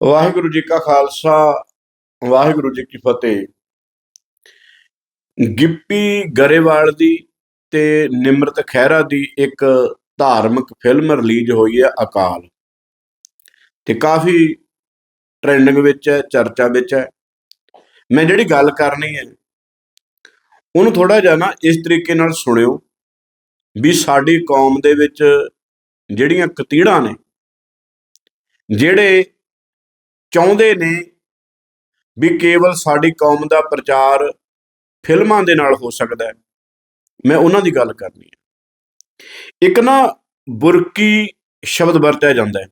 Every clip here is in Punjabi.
ਵਾਹਿਗੁਰੂ ਜੀ ਕਾ ਖਾਲਸਾ, ਵਾਹਿਗੁਰੂ ਜੀ ਕੀ ਫਤਿਹ। ਗਿੱਪੀ ਗਰੇਵਾਲ ਦੀ ਤੇ ਨਿਮਰਤ ਖਹਿਰਾ ਦੀ ਇੱਕ ਧਾਰਮਿਕ ਫਿਲਮ ਰਿਲੀਜ਼ ਹੋਈ ਹੈ ਅਕਾਲ। ਤੇ ਕਾਫੀ ਟ੍ਰੈਂਡਿੰਗ ਵਿੱਚ ਹੈ, ਚਰਚਾ ਵਿੱਚ ਹੈ। ਮੈਂ ਜਿਹੜੀ ਗੱਲ ਕਰਨੀ ਹੈ, ਉਹਨੂੰ ਥੋੜਾ ਜਿਹਾ ਨਾ ਇਸ ਤਰੀਕੇ ਨਾਲ ਸੁਣਿਓ ਵੀ ਸਾਡੀ ਕੌਮ ਦੇ ਵਿੱਚ ਜਿਹੜੀਆਂ ਕਤੀੜਾਂ ਨੇ, ਜਿਹੜੇ ਚਾਹੁੰਦੇ ਨੇ ਵੀ ਕੇਵਲ ਸਾਡੀ ਕੌਮ ਦਾ ਪ੍ਰਚਾਰ ਫਿਲਮਾਂ ਦੇ ਨਾਲ ਹੋ ਸਕਦਾ ਹੈ। ਮੈਂ ਉਹਨਾਂ ਦੀ ਗੱਲ ਕਰਨੀ ਹੈ। ਇੱਕ ਨਾ ਬੁਰਕੀ ਸ਼ਬਦ ਵਰਤਿਆ ਜਾਂਦਾ ਹੈ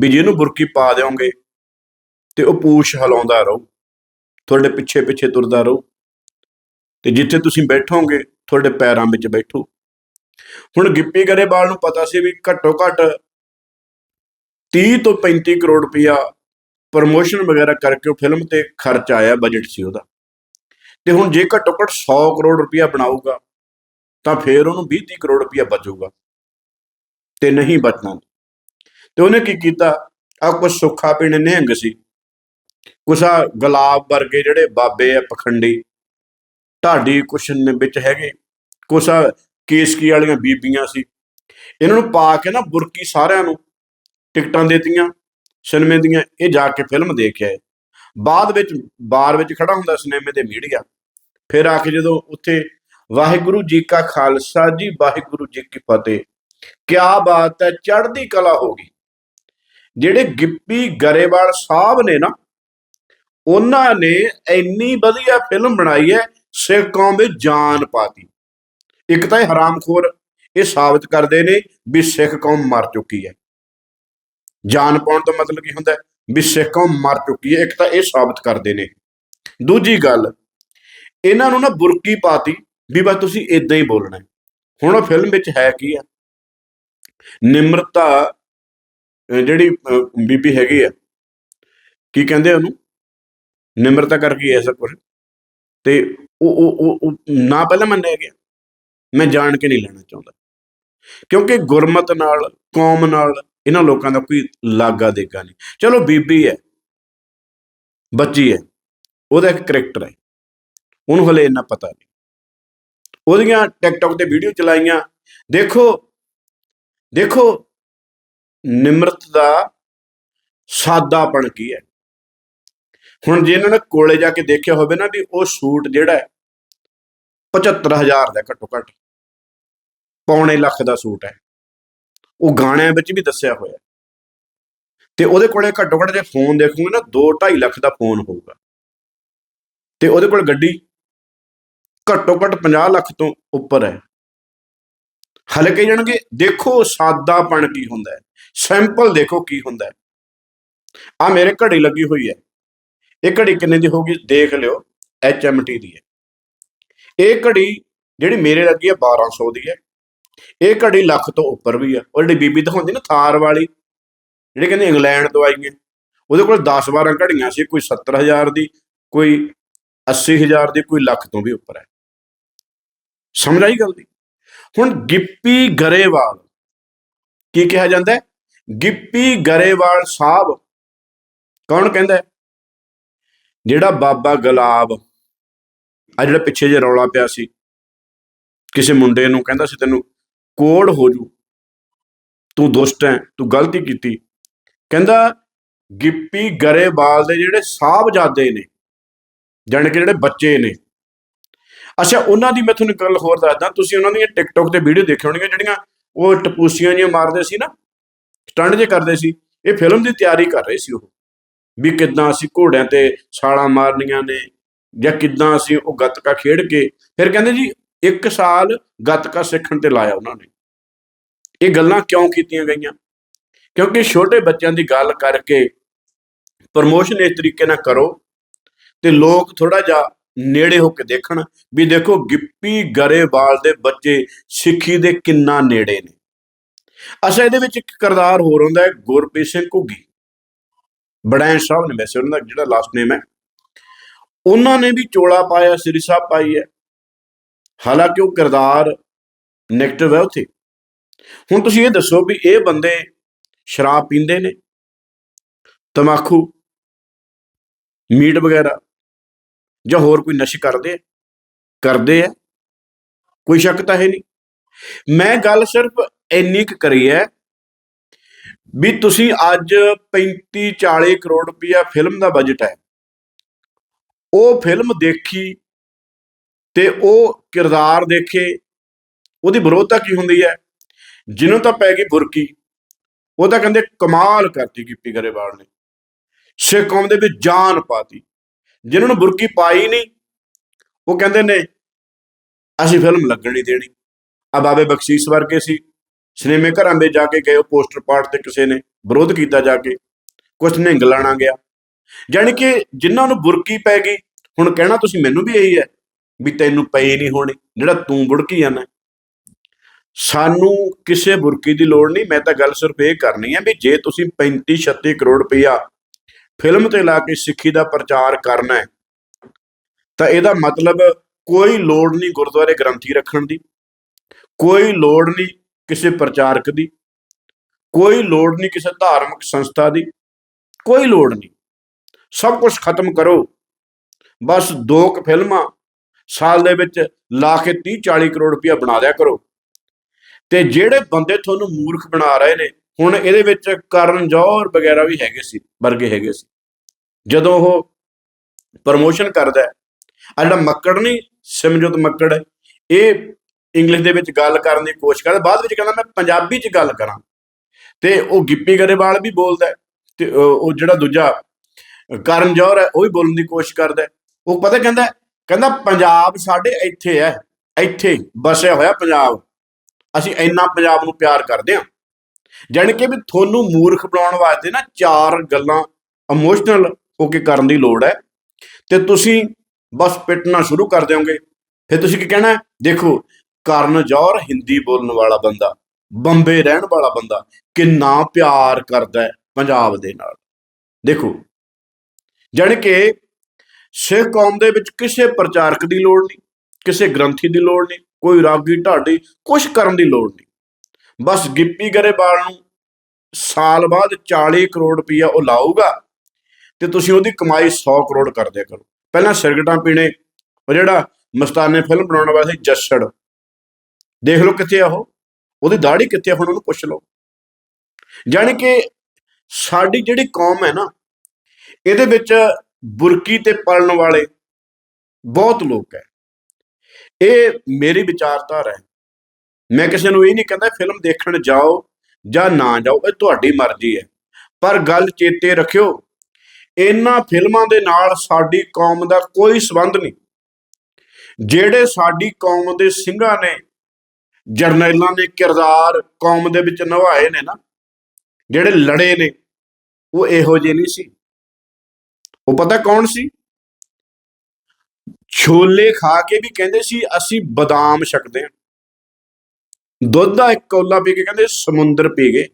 ਵੀ ਜਿਹਨੂੰ ਬੁਰਕੀ ਪਾ ਦਿਓਗੇ ਤੇ ਉਹ ਪੂਛ ਹਿਲਾਉਂਦਾ ਰਹੂ, ਤੁਹਾਡੇ ਪਿੱਛੇ ਪਿੱਛੇ ਤੁਰਦਾ ਰਹੂ ਤੇ ਜਿੱਥੇ ਤੁਸੀਂ ਬੈਠੋਗੇ, ਤੁਹਾਡੇ ਪੈਰਾਂ ਵਿੱਚ ਬੈਠੂ। ਹੁਣ ਗਿੱਪੀ ਗਰੇਵਾਲ ਨੂੰ ਪਤਾ ਸੀ ਵੀ ਘੱਟੋ ਘੱਟ 30 ਤੋਂ 35 ਕਰੋੜ ਰੁਪਇਆ ਪ੍ਰਮੋਸ਼ਨ ਵਗੈਰਾ ਕਰਕੇ ਉਹ ਫਿਲਮ ਤੇ ਖਰਚ ਆਇਆ ਬਜਟ ਸੀ ਉਹਦਾ। ਤੇ ਹੁਣ ਜੇ ਘੱਟੋ ਘੱਟ 100 ਕਰੋੜ ਰੁਪਇਆ ਬਣਾਊਗਾ, ਤਾਂ ਫੇਰ ਉਹਨੂੰ 20 ਕਰੋੜ ਰੁਪਇਆ ਬਚੂਗਾ। ਤੇ ਨਹੀਂ ਬਚਣਾ। ਤੇ ਉਹਨੇ ਕੀ ਕੀਤਾ? ਆ ਕੁਝ ਸੁੱਖਾ ਪੀਣੇ ਨਿਹੰਗ ਸੀ। ਕੁਛ ਗੁਲਾਬ ਵਰਗੇ ਜਿਹੜੇ ਬਾਬੇ ਆ ਪਖੰਡੀ, ਢਾਡੀ ਕੁਛ ਵਿੱਚ ਹੈਗੇ, ਕੁਛ ਕੇਸਕੀ ਵਾਲੀਆਂ ਬੀਬੀਆਂ ਸੀ। ਇਹਨਾਂ ਨੂੰ ਪਾ ਕੇ ਨਾ ਬੁਰਕੀ ਸਾਰਿਆਂ ਨੂੰ, ਟਿਕਟਾਂ ਦੇਤੀਆਂ। ਸਿਨੇਮੇ ਦੀਆਂ, ਇਹ ਜਾ ਕੇ ਫਿਲਮ ਦੇਖ ਆਏ। ਬਾਅਦ ਵਿੱਚ, ਬਾਰ ਵਿੱਚ ਖੜਾ ਹੁੰਦਾ ਸਿਨੇਮੇ ਦੇ ਮੀਡੀਆ। ਫਿਰ ਆ ਕੇ ਜਦੋਂ ਉੱਥੇ, ਵਾਹਿਗੁਰੂ ਜੀ ਕਾ ਖਾਲਸਾ ਜੀ, ਵਾਹਿਗੁਰੂ ਜੀ ਕੀ ਫਤਿਹ। ਕਿਆ ਬਾਤ ਹੈ, ਚੜ੍ਹਦੀ ਕਲਾ ਹੋ ਗਈ। ਜਿਹੜੇ ਗਿੱਪੀ ਗਰੇਵਾਲ ਸਾਹਿਬ ਨੇ ਨਾ, ਉਹਨਾਂ ਨੇ ਇੰਨੀ ਵਧੀਆ ਫਿਲਮ ਬਣਾਈ ਹੈ ਸਿੱਖ ਕੌਮ ਵਿੱਚ ਜਾਨ ਪਾਤੀ। ਇੱਕ ਤਾਂ ਇਹ ਹਰਾਮਖੋਰ, ਇਹ ਸਾਬਤ ਕਰਦੇ ਨੇ ਵੀ ਸਿੱਖ ਕੌਮ ਮਰ ਚੁੱਕੀ ਹੈ। ਜਾਨ ਪਾਉਣ ਦਾ ਮਤਲਬ ਕੀ ਹੁੰਦਾ ਵੀ ਸਿੱਖ ਕੌਮ ਮਰ ਚੁੱਕੀ ਹੈ, ਇੱਕ ਤਾਂ ਇਹ ਸਾਬਤ ਕਰਦੇ ਨੇ। ਦੂਜੀ ਗੱਲ, ਇਹਨਾਂ ਨੂੰ ਨਾ ਬੁਰਕੀ ਪਾਤੀ ਵੀ ਬਸ ਤੁਸੀਂ ਇਦਾਂ ਹੀ ਬੋਲਣਾ ਹੁਣ ਉਹ ਫਿਲਮ ਵਿੱਚ ਹੈ ਕੀ ਆ? ਨਿਮਰਤਾ ਜਿਹੜੀ ਬੀਬੀ ਹੈਗੀ ਆ, ਕੀ ਕਹਿੰਦੇ ਉਹਨੂੰ? ਨਿਮਰਤਾ ਕਰਕੇ ਐਸਾ ਕੁਝ ਤੇ ਉਹ- ਉਹ ਨਾ ਪਹਿਲਾਂ ਮੰਨਿਆ ਗਿਆ। ਮੈਂ ਜਾਣ ਕੇ ਨਹੀਂ ਲੈਣਾ ਚਾਹੁੰਦਾ। ਕਿਉਂਕਿ ਗੁਰਮਤ ਨਾਲ, ਕੌਮ ਨਾਲ ਇਹਨਾਂ ਲੋਕਾਂ ਦਾ ਕੋਈ ਲਾਗਾ ਦੇਗਾ ਨਹੀਂ। ਚਲੋ ਬੀਬੀ ਹੈ, ਬੱਚੀ ਹੈ, ਉਹਦਾ ਇੱਕ ਕਰੈਕਟਰ ਹੈ, ਉਹਨੂੰ ਹਲੇ ਇੰਨਾ ਪਤਾ ਨਹੀਂ। ਉਹਦੀਆਂ ਟਿਕਟੌਕ ਤੇ ਵੀਡੀਓ ਚਲਾਈਆਂ, ਦੇਖੋ ਦੇਖੋ, ਨਿਮਰਤ ਦਾ ਸਾਦਾਪਣ ਕੀ ਹੈ। ਹੁਣ ਜੇ ਇਹਨਾਂ ਨੇ ਕੋਲੇ ਜਾ ਕੇ ਦੇਖਿਆ ਹੋਵੇ ਨਾ ਵੀ ਉਹ ਸੂਟ ਜਿਹੜਾ ਹੈ 75000 ਦਾ ਘੱਟੋ ਘੱਟ, ਪੌਣੇ ਲੱਖ ਦਾ ਸੂਟ ਹੈ। ਉਹ ਗਾਣਿਆਂ ਵਿੱਚ ਵੀ ਦੱਸਿਆ ਹੋਇਆ। ਤੇ ਉਹਦੇ ਕੋਲੇ ਘੱਟੋ ਘੱਟ ਜੇ ਫੋਨ ਦੇਖੋਗੇ ਨਾ 2.5 ਲੱਖ ਦਾ ਫੋਨ ਹੋਊਗਾ। ਤੇ ਉਹਦੇ ਕੋਲ ਗੱਡੀ ਘੱਟੋ ਘੱਟ 50 ਲੱਖ ਤੋਂ ਉੱਪਰ ਹੈ। ਹਲਕੇ ਜਾਣਗੇ, ਦੇਖੋ ਸਾਦਾਪਣ ਕੀ ਹੁੰਦਾ ਹੈ। ਸੈਂਪਲ ਦੇਖੋ ਕੀ ਹੁੰਦਾ ਹੈ। ਆ ਮੇਰੇ ਘੜੀ ਲੱਗੀ ਹੋਈ ਹੈ। ਇਹ ਘੜੀ ਕਿੰਨੇ ਦੀ ਹੋਊਗੀ ਦੇਖ ਲਿਓ HMT ਦੀ ਹੈ। ਇਹ ਘੜੀ ਜਿਹੜੀ ਮੇਰੇ ਲੱਗੀ ਹੈ 1200 ਦੀ ਹੈ। ਇਹ ਘੜੀ ਲੱਖ ਤੋਂ ਉੱਪਰ ਵੀ ਆ। ਉਹ ਜਿਹੜੀ ਬੀਬੀ ਦਿਖਾਉਂਦੀ ਨਾ ਥਾਰ ਵਾਲੀ, ਜਿਹੜੀ ਕਹਿੰਦੇ ਇੰਗਲੈਂਡ ਤੋਂ ਆਈ ਹੈ, ਉਹਦੇ ਕੋਲ 10 12 ਘੜੀਆਂ ਸੀ, ਕੋਈ 70000 ਦੀ, ਕੋਈ 80000 ਦੀ, ਕੋਈ ਲੱਖ ਤੋਂ ਵੀ ਉੱਪਰ ਹੈ। ਸਮਝ ਆਈ ਗੱਲ ਦੀ? ਹੁਣ ਗਿੱਪੀ ਗਰੇਵਾਲ ਕੀ ਕਿਹਾ ਜਾਂਦਾ ਗਿੱਪੀ ਗਰੇਵਾਲ ਸਾਹਿਬ ਕੌਣ ਕਹਿੰਦਾ ਜਿਹੜਾ ਬਾਬਾ ਗੁਲਾਬ ਆ, ਜਿਹੜਾ ਪਿੱਛੇ ਜੇ ਰੌਲਾ ਪਿਆ ਸੀ, ਕਿਸੇ ਮੁੰਡੇ ਨੂੰ ਕਹਿੰਦਾ ਸੀ ਤੈਨੂੰ ਕੋੜ ਹੋ ਜੂ। ਤੂੰ ਦੁਸ਼ਟ ਹੈ, ਤੂੰ ਗਲਤੀ ਕੀਤੀ। ਕਹਿੰਦਾ, ਗਿੱਪੀ ਗਰੇਵਾਲ ਦੇ ਜਿਹੜੇ ਸਾਹਿਬਜ਼ਾਦੇ ਨੇ, ਜਾਣੀ ਕਿ ਜਿਹੜੇ ਬੱਚੇ ਨੇ। ਅੱਛਾ, ਉਹਨਾਂ ਦੀ ਮੈਂ ਤੁਹਾਨੂੰ ਗੱਲ ਹੋਰ ਦੱਸਦਾ, ਤੁਸੀਂ ਉਹਨਾਂ ਦੀਆਂ ਟਿਕਟੌਕ ਤੇ ਵੀਡੀਓ ਦੇਖੀ ਹੋਣਗੀਆਂ, ਜਿਹੜੀਆਂ ਉਹ ਟਪੂਸੀਆਂ ਜਿਹੀਆਂ ਮਾਰਦੇ ਸੀ ਨਾ ਸਟੰਡ ਜੇ ਕਰਦੇ ਸੀ, ਇਹ ਫਿਲਮ ਦੀ ਤਿਆਰੀ ਕਰ ਰਹੇ ਸੀ ਉਹ। ਵੀ ਕਿੱਦਾਂ ਅਸੀਂ ਘੋੜਿਆਂ ਤੇ ਛਾਲਾਂ ਮਾਰਨੀਆਂ ਨੇ, ਜਾਂ ਕਿੱਦਾਂ ਅਸੀਂ ਉਹ ਗੱਤਕਾ ਖੇਡ ਕੇ, ਫਿਰ ਕਹਿੰਦੇ ਜੀ ਇੱਕ ਸਾਲ ਗੱਤਕਾ ਸਿੱਖਣ ਤੇ ਲਾਇਆ ਉਹਨਾਂ ਨੇ। ਇਹ ਗੱਲਾਂ ਕਿਉਂ ਕੀਤੀਆਂ ਗਈਆਂ? ਕਿਉਂਕਿ ਛੋਟੇ ਬੱਚਿਆਂ ਦੀ ਗੱਲ ਕਰਕੇ ਪ੍ਰਮੋਸ਼ਨ ਇਸ ਤਰੀਕੇ ਨਾਲ ਕਰੋ ਤੇ ਲੋਕ ਥੋੜਾ ਜਿਹਾ ਨੇੜੇ ਹੋ ਕੇ ਦੇਖਣ ਵੀ ਦੇਖੋ ਗਿੱਪੀ ਗਰੇਵਾਲ ਦੇ ਬੱਚੇ ਸਿੱਖੀ ਦੇ ਕਿੰਨਾ ਨੇੜੇ ਨੇ। ਅਸਾ ਇਹਦੇ ਵਿੱਚ ਇੱਕ ਕਿਰਦਾਰ ਹੋਰ ਹੁੰਦਾ ਹੈ, ਗੁਰਪ੍ਰੀਤ ਸਿੰਘ ਘੁੱਗੀ। ਬੜੈਂ ਸਾਹਿਬ ਨੇ ਵੈਸੇ ਉਹਨਾਂ ਦਾ ਜਿਹੜਾ ਲਾਸਟ ਨੇਮ ਹੈ, ਉਹਨਾਂ ਨੇ ਵੀ ਚੋਲਾ ਪਾਇਆ ਸ੍ਰੀ ਸਾਹਿਬ ਪਾਈ ਹੈ। ਹਾਲਾਂਕਿ ਉਹ ਕਿਰਦਾਰ ਨੈਗੇਟਿਵ ਹੈ ਉੱਥੇ। ਹੁਣ ਤੁਸੀਂ ਇਹ ਦੱਸੋ ਵੀ ਇਹ ਬੰਦੇ ਸ਼ਰਾਬ ਪੀਂਦੇ ਨੇ, ਤਮਾਕੂ, ਮੀਟ ਵਗੈਰਾ, ਜਾਂ ਹੋਰ ਕੋਈ ਨਸ਼ੇ ਕਰਦੇ ਆ ਕਰਦੇ ਆ, ਕੋਈ ਸ਼ੱਕ ਤਾਂ ਹੈ ਨਹੀਂ। ਮੈਂ ਗੱਲ ਸਿਰਫ ਇੰਨੀ ਕੁ ਕਰੀ ਹੈ ਵੀ ਤੁਸੀਂ ਅੱਜ 35 40 ਕਰੋੜ ਰੁਪਇਆ ਫਿਲਮ ਦਾ ਬਜਟ ਹੈ। ਉਹ ਫਿਲਮ ਦੇਖੀ ਤੇ ਉਹ ਕਿਰਦਾਰ ਦੇਖੇ, ਉਹਦੀ ਵਿਰੋਧਤਾ ਕੀ ਹੁੰਦੀ ਹੈ? ਜਿਹਨੂੰ ਤਾਂ ਪੈ ਗਈ ਬੁਰਕੀ, ਉਹ ਤਾਂ ਕਹਿੰਦੇ ਕਮਾਲ ਕਰਤੀ ਗਿੱਪੀ ਗਰੇਵਾਲ ਨੇ। ਸਿੱਖ ਕੌਮ ਦੇ ਵਿੱਚ ਜਾਨ ਪਾਤੀ। ਜਿਨ੍ਹਾਂ ਨੂੰ ਬੁਰਕੀ ਪਾਈ ਨਹੀਂ, ਉਹ ਕਹਿੰਦੇ ਨੇ, ਅਸੀਂ ਫਿਲਮ ਲੱਗਣ ਨਹੀਂ ਦੇਣੀ। ਆ ਬਾਬੇ ਬਖਸ਼ੀਸ਼ ਵਰਗੇ ਸੀ। ਸਿਨੇਮੇ ਘਰਾਂ ਦੇ ਜਾ ਕੇ ਗਏ, ਉਹ ਪੋਸਟਰ ਪਾੜ ਤੇ ਕਿਸੇ ਨੇ ਵਿਰੋਧ ਕੀਤਾ ਜਾ ਕੇ। ਕੁਝ ਨਿੰਗ ਲਾਣਾ ਗਿਆ। ਯਾਨੀ ਕਿ ਜਿਨ੍ਹਾਂ ਨੂੰ ਬੁਰਕੀ ਪੈ ਗਈ, ਹੁਣ ਕਹਿਣਾ ਤੁਸੀਂ ਮੈਨੂੰ ਵੀ ਇਹੀ ਹੈ ਵੀ ਤੈਨੂੰ ਪਈ ਨਹੀਂ ਹੋਣੀ, ਜਿਹੜਾ ਤੂੰ ਬੁੜਕੀ ਜਾਂਦਾ ਸਾਨੂੰ ਕਿਸੇ ਬੁਰਕੀ ਦੀ ਲੋੜ ਨਹੀਂ, ਮੈਂ ਤਾਂ ਗੱਲ ਸਿਰਫ ਇਹ ਕਰਨੀ ਹੈ ਵੀ ਜੇ ਤੁਸੀਂ 35 36 ਕਰੋੜ ਰੁਪਇਆ ਫਿਲਮ ਤੇ ਲਾ ਕੇ ਸਿੱਖੀ ਦਾ ਪ੍ਰਚਾਰ ਕਰਨਾ ਹੈ, ਤਾਂ ਇਹਦਾ ਮਤਲਬ ਕੋਈ ਲੋੜ ਨਹੀਂ ਗੁਰਦੁਆਰੇ ਗ੍ਰੰਥੀ ਰੱਖਣ ਦੀ, ਕੋਈ ਲੋੜ ਨਹੀਂ ਕਿਸੇ ਪ੍ਰਚਾਰਕ ਦੀ, ਕੋਈ ਲੋੜ ਨਹੀਂ ਕਿਸੇ ਧਾਰਮਿਕ ਸੰਸਥਾ ਦੀ, ਕੋਈ ਲੋੜ ਨਹੀਂ। ਸਭ ਕੁਝ ਖਤਮ ਕਰੋ। ਬਸ ਦੋ ਕੁ ਫਿਲਮਾਂ ਸਾਲ ਦੇ ਵਿੱਚ ਲਾ ਕੇ 30 40 ਕਰੋੜ ਰੁਪਇਆ ਬਣਾ ਦਿਆ ਕਰੋ। ਤੇ ਜਿਹੜੇ ਬੰਦੇ ਤੁਹਾਨੂੰ ਮੂਰਖ ਬਣਾ ਰਹੇ ਨੇ ਹੁਣ ਇਹਦੇ ਵਿੱਚ ਕਰਨ ਜੌਹਰ ਵਗੈਰਾ ਵੀ ਹੈਗੇ ਸੀ ਵਰਗੇ ਹੈਗੇ ਸੀ। ਜਦੋਂ ਉਹ ਪ੍ਰਮੋਸ਼ਨ ਕਰਦਾ ਹੈ ਆ ਜਿਹੜਾ ਮੱਕੜ ਨਹੀਂ ਸਿਮਜੋਤ ਮੱਕੜ ਹੈ, ਇਹ ਇੰਗਲਿਸ਼ ਦੇ ਵਿੱਚ ਗੱਲ ਕਰਨ ਦੀ ਕੋਸ਼ਿਸ਼ ਕਰਦਾ ਬਾਅਦ ਵਿੱਚ ਕਹਿੰਦਾ ਮੈਂ ਪੰਜਾਬੀ 'ਚ ਗੱਲ ਕਰਾਂ। ਤੇ ਉਹ ਗਿੱਪੀ ਗਰੇਵਾਲ ਵੀ ਬੋਲਦਾ ਤੇ ਉਹ ਜਿਹੜਾ ਦੂਜਾ ਕਰਨ ਜੌਹਰ ਹੈ ਉਹ ਵੀ ਬੋਲਣ ਦੀ ਕੋਸ਼ਿਸ਼ ਕਰਦਾ ਉਹ ਪਤਾ ਕਹਿੰਦਾ ਕਹਿੰਦਾ ਪੰਜਾਬ ਸਾਡੇ ਇੱਥੇ ਹੈ ਇੱਥੇ ਬਸਿਆ ਹੋਇਆ ਪੰਜਾਬ। ਅਸੀਂ ਇੰਨਾ ਪੰਜਾਬ ਨੂੰ ਪਿਆਰ ਕਰਦੇ ਹਾਂ। ਜਾਣੀ ਕਿ ਵੀ ਤੁਹਾਨੂੰ ਮੂਰਖ ਬਣਾਉਣ ਵਾਸਤੇ ਨਾ ਚਾਰ ਗੱਲਾਂ ਇਮੋਸ਼ਨਲ ਹੋ ਕੇ ਕਰਨ ਦੀ ਲੋੜ ਹੈ ਤੇ ਤੁਸੀਂ ਬਸ ਪਿੱਟਣਾ ਸ਼ੁਰੂ ਕਰ ਦਿਓਗੇ। ਫਿਰ ਤੁਸੀਂ ਕੀ ਕਹਿਣਾ? ਦੇਖੋ, ਕਰਨ ਜੌਹਰ ਹਿੰਦੀ ਬੋਲਣ ਵਾਲਾ ਬੰਦਾ, ਬੰਬੇ ਰਹਿਣ ਵਾਲਾ ਬੰਦਾ ਕਿੰਨਾ ਪਿਆਰ ਕਰਦਾ ਪੰਜਾਬ ਦੇ ਨਾਲ। ਦੇਖੋ, ਜਾਣੀ ਕਿ ਸਿੱਖ ਕੌਮ ਦੇ ਵਿੱਚ ਕਿਸੇ ਪ੍ਰਚਾਰਕ ਦੀ ਲੋੜ ਨਹੀਂ, ਕਿਸੇ ਗ੍ਰੰਥੀ ਦੀ ਲੋੜ ਨਹੀਂ, ਕੋਈ ਰਾਗੀ ਢਾਡੀ ਕੁਝ ਕਰਨ ਦੀ ਲੋੜ ਨਹੀਂ। ਬਸ ਗਿੱਪੀ ਗਰੇਵਾਲ ਨੂੰ ਸਾਲ ਬਾਅਦ 40 ਕਰੋੜ ਰੁਪਈਆ ਉਹ ਲਾਊਗਾ ਤੇ ਤੁਸੀਂ ਉਹਦੀ ਕਮਾਈ 100 ਕਰੋੜ ਕਰ ਦਿਆ ਕਰੋ। ਪਹਿਲਾਂ ਸਿਰਗਟਾਂ ਪੀਣੇ, ਉਹ ਜਿਹੜਾ ਮਸਤਾਨੇ ਫਿਲਮ ਬਣਾਉਣ ਵਾਲਾ ਸੀ ਜੱਸੜ, ਦੇਖ ਲਓ ਕਿੱਥੇ ਆ ਉਹ, ਉਹਦੀ ਦਾੜੀ ਕਿੱਥੇ ਆ ਹੁਣ ਉਹਨੂੰ ਪੁੱਛ ਲਓ। ਜਾਣੀ ਕਿ ਸਾਡੀ ਜਿਹੜੀ ਕੌਮ ਹੈ ਨਾ, ਇਹਦੇ ਵਿੱਚ ਬੁਰਕੀ ਤੇ ਪਲਣ ਵਾਲੇ ਬਹੁਤ ਲੋਕ ਹੈ। ਇਹ ਮੇਰੀ ਵਿਚਾਰਧਾਰਾ ਹੈ। ਮੈਂ ਕਿਸੇ ਨੂੰ ਇਹ ਨਹੀਂ ਕਹਿੰਦਾ ਫਿਲਮ ਦੇਖਣ ਜਾਓ ਜਾਂ ਨਾ ਜਾਓ, ਇਹ ਤੁਹਾਡੀ ਮਰਜ਼ੀ ਹੈ। ਪਰ ਗੱਲ ਚੇਤੇ ਰੱਖਿਓ, ਇਹਨਾਂ ਫਿਲਮਾਂ ਦੇ ਨਾਲ ਸਾਡੀ ਕੌਮ ਦਾ ਕੋਈ ਸਬੰਧ ਨਹੀਂ। ਜਿਹੜੇ ਸਾਡੀ ਕੌਮ ਦੇ ਸਿੰਘਾਂ ਨੇ, ਜਰਨੈਲਾਂ ਨੇ, ਕਿਰਦਾਰ ਕੌਮ ਦੇ ਵਿੱਚ ਨਿਭਾਏ ਨੇ ਨਾ, ਜਿਹੜੇ ਲੜੇ ਨੇ, ਉਹ ਇਹੋ ਜਿਹੇ ਨਹੀਂ ਸੀ। ਉਹ ਪਤਾ ਕੌਣ ਸੀ? ਛੋਲੇ ਖਾ ਕੇ ਵੀ ਕਹਿੰਦੇ ਸੀ, ਅਸੀਂ ਬਦਾਮ ਛਕਦੇ ਹਾਂ। ਦੁੱਧ ਦਾ ਇੱਕ ਕੌਲਾ ਪੀ ਕੇ ਕਹਿੰਦੇ ਸਮੁੰਦਰ ਪੀ ਗਏ।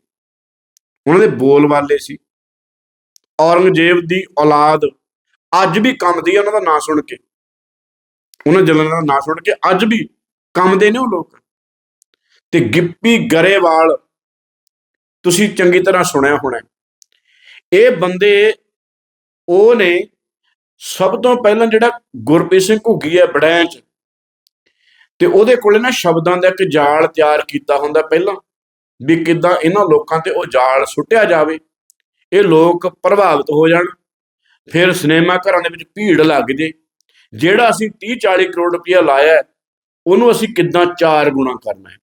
ਉਹਨਾਂ ਦੇ ਬੋਲ ਵਾਲੇ ਸੀ। ਔਰੰਗਜ਼ੇਬ ਦੀ ਔਲਾਦ ਅੱਜ ਵੀ ਕੰਮਦੀ ਹੈ ਉਹਨਾਂ ਦਾ ਨਾਂ ਸੁਣ ਕੇ। ਉਹਨਾਂ ਜਲਨ ਦਾ ਨਾਂ ਸੁਣ ਕੇ ਅੱਜ ਵੀ ਕੰਮਦੇ ਨੇ ਉਹ ਲੋਕ। ਤੇ ਗਿੱਪੀ ਗਰੇਵਾਲ, ਤੁਸੀਂ ਚੰਗੀ ਤਰ੍ਹਾਂ ਸੁਣਿਆ ਹੋਣਾ ਇਹ ਬੰਦੇ ਉਹ ਨੇ ਸਭ ਤੋਂ ਪਹਿਲਾਂ ਜਿਹੜਾ ਗੁਰਪ੍ਰੀਤ ਸਿੰਘ ਘੁੱਗੀ ਹੈ ਬੜੈਂਚ, ਤੇ ਉਹਦੇ ਕੋਲੇ ਨਾ ਸ਼ਬਦਾਂ ਦਾ ਇੱਕ ਜਾਲ ਤਿਆਰ ਕੀਤਾ ਹੁੰਦਾ ਪਹਿਲਾਂ, ਵੀ ਕਿਦਾਂ ਇਹਨਾਂ ਲੋਕਾਂ ਤੇ ਉਹ ਜਾਲ ਸੁੱਟਿਆ ਜਾਵੇ, ਇਹ ਲੋਕ ਪ੍ਰਭਾਵਿਤ ਹੋ ਜਾਣ, ਫਿਰ ਸਿਨੇਮਾ ਘਰਾਂ ਦੇ ਵਿੱਚ ਭੀੜ ਲੱਗ ਜੇ, ਜਿਹੜਾ ਅਸੀਂ 30 40 ਕਰੋੜ ਰੁਪਇਆ ਲਾਇਆ, ਉਹਨੂੰ ਅਸੀਂ ਕਿੱਦਾਂ ਚਾਰ ਗੁਣਾ ਕਰਨਾ ਹੈ?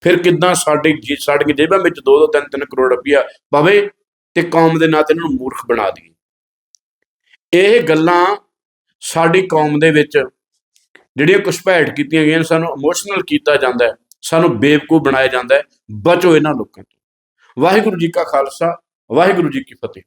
ਫਿਰ ਕਿੱਦਾਂ ਸਾਡੇ ਜੇ- ਸਾਡੀਆਂ ਜੇਬਾਂ ਵਿੱਚ 2 2 3 3 ਕਰੋੜ ਰੁਪਇਆ ਪਵੇ, ਤੇ ਕੌਮ ਦੇ ਨਾਂ ਤੇ ਇਹਨਾਂ ਨੂੰ ਮੂਰਖ ਬਣਾ ਦਈਏ? ਇਹ ਗੱਲਾਂ ਸਾਡੀ ਕੌਮ ਦੇ ਵਿੱਚ ਜਿਹੜੀਆਂ ਘੁਸਪੈਠ ਕੀਤੀਆਂ ਗਈਆਂ ਨੇ, ਸਾਨੂੰ ਇਮੋਸ਼ਨਲ ਕੀਤਾ ਜਾਂਦਾ ਹੈ ਸਾਨੂੰ ਬੇਵਕੂਫ ਬਣਾਇਆ ਜਾਂਦਾ ਹੈ ਬਚੋ ਇਹਨਾਂ ਲੋਕਾਂ ਤੋਂ। ਵਾਹਿਗੁਰੂ ਜੀ ਕਾ ਖਾਲਸਾ ਵਾਹਿਗੁਰੂ ਜੀ ਕੀ ਫਤਿਹ।